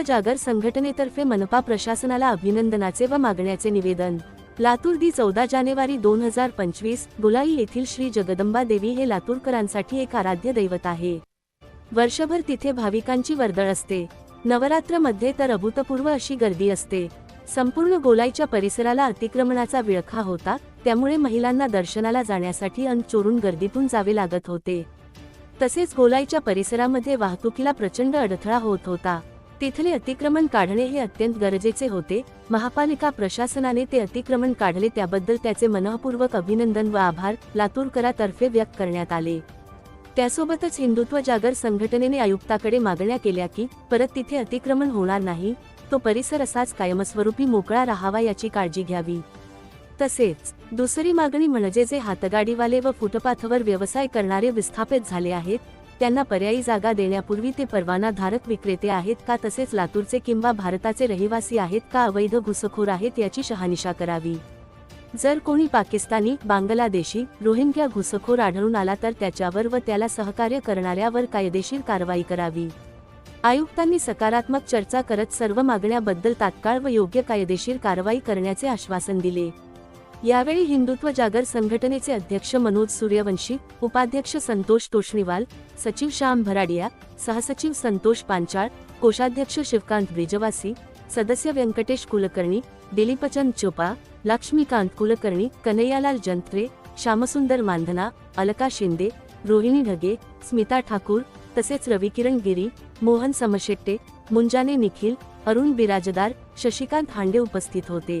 जागर संघटनेतर्फे मनपा प्रशासनाला अभिनंदनाचे व मागण्याचे निवेदन. लातूर दि चौदा जानेवारी दोन हजार पंचवीस गुलाई येथील श्री जगदंबा देवी हे लातूरकरांसाठी एक आराध्य दैवत आहे. वर्षभर तिथे भाविकांची वर्दळ असते. नवरात्रमध्ये तर अभूतपूर्व अशी गर्दी असते. संपूर्ण गोलाईच्या परिसराला अतिक्रमणाचा विळखा होता त्यामुळे महिलांना दर्शनाला जाण्यासाठी अन चोरून गर्दीतून जावे लागत होते. तसेच गोलाईच्या परिसरामध्ये वाहतुकीला प्रचंड अडथळा होत होता. तिथले अतिक्रमण काढणे हे अत्यंत गरजेचे होते. महापालिका प्रशासनाने ते अतिक्रमण काढले त्याबद्दल त्याचे मनःपूर्वक अभिनंदन व आभार लातूरकरातर्फे व्यक्त करण्यात आले. त्यासोबतच हिंदुत्व जागर संघटनेने आयुक्ताकडे मागण्या केल्या की परत तिथे अतिक्रमण होणार नाही तो परिसर असाच कायमस्वरूपी मोकळा राहावा याची काळजी घ्यावी. तसेच दुसरी मागणी म्हणजे जे हातगाडीवाले व फुटपाथवर व्यवसाय करणारे विस्थापित झाले आहेत त्यांना पर्यायी जागा देण्यापूर्वी ते परवाना धारक विक्रेते आहेत का तसेच लातूरचे किंवा भारताचे रहिवासी आहेत का अवैध घुसखोर आहेत याची शहानिशा करावी. जर कोणी पाकिस्तानी बांगलादेशी रोहिंग्या घुसखोर आढळून आला तर त्याच्यावर व त्याला सहकार्य करणाऱ्यावर कायदेशीर कारवाई करावी. आयुक्तांनी सकारात्मक चर्चा करत सर्व मागण्याबद्दल तात्काळ व योग्य कायदेशीर कारवाई करण्याचे आश्वासन दिले. यावेळी हिंदुत्व जागर संघटनेचे अध्यक्ष मनोज सूर्यवंशी उपाध्यक्ष संतोष तोष्णीवाल सचिव श्याम भराडिया सहसचिव संतोष पांचाळ कोषाध्यक्ष शिवकांत ब्रिजवासी सदस्य व्यंकटेश कुलकर्णी दिलीपचंद चोपा लक्ष्मीकांत कुलकर्णी कन्हैयालाल जंत्रे श्यामसुंदर मांधना अलका शिंदे रोहिणी ढगे स्मिता ठाकूर तसेच रविकिरण गिरी मोहन समशेट्टे मुंजाने निखिल अरुण बिराजदार शशिकांत हांडे उपस्थित होते.